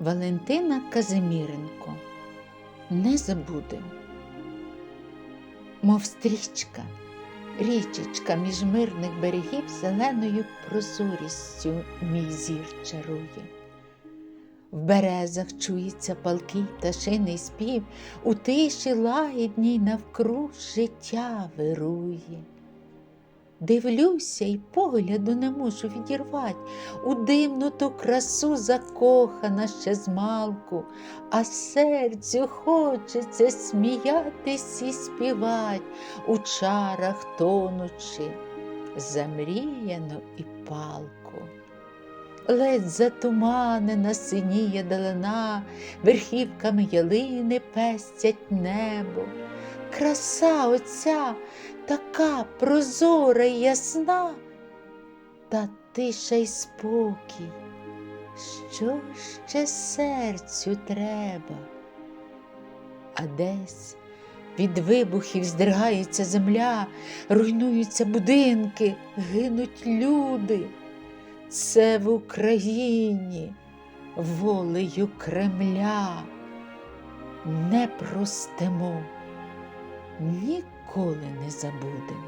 Валентина Казиміренко. Не забудем. Мов стрічка, річечка між мирних берегів зеленою прозорістю мій зір чарує. В березах чується палкий пташиний спів, у тиші лагідній навкруг життя вирує. Дивлюся й погляду не можу відірвать, у дивну ту красу закохана ще змалку, а серцю хочеться сміятись і співать, у чарах тонучи, замріяно і палку. Ледь затуманена синіє далина, верхівками ялини пестять небо. Краса оця така прозора й ясна, та тиша й спокій. Що ще серцю треба? А десь від вибухів здригається земля, руйнуються будинки, гинуть люди. Це в Україні волею Кремля не простимо, ніколи не забудемо.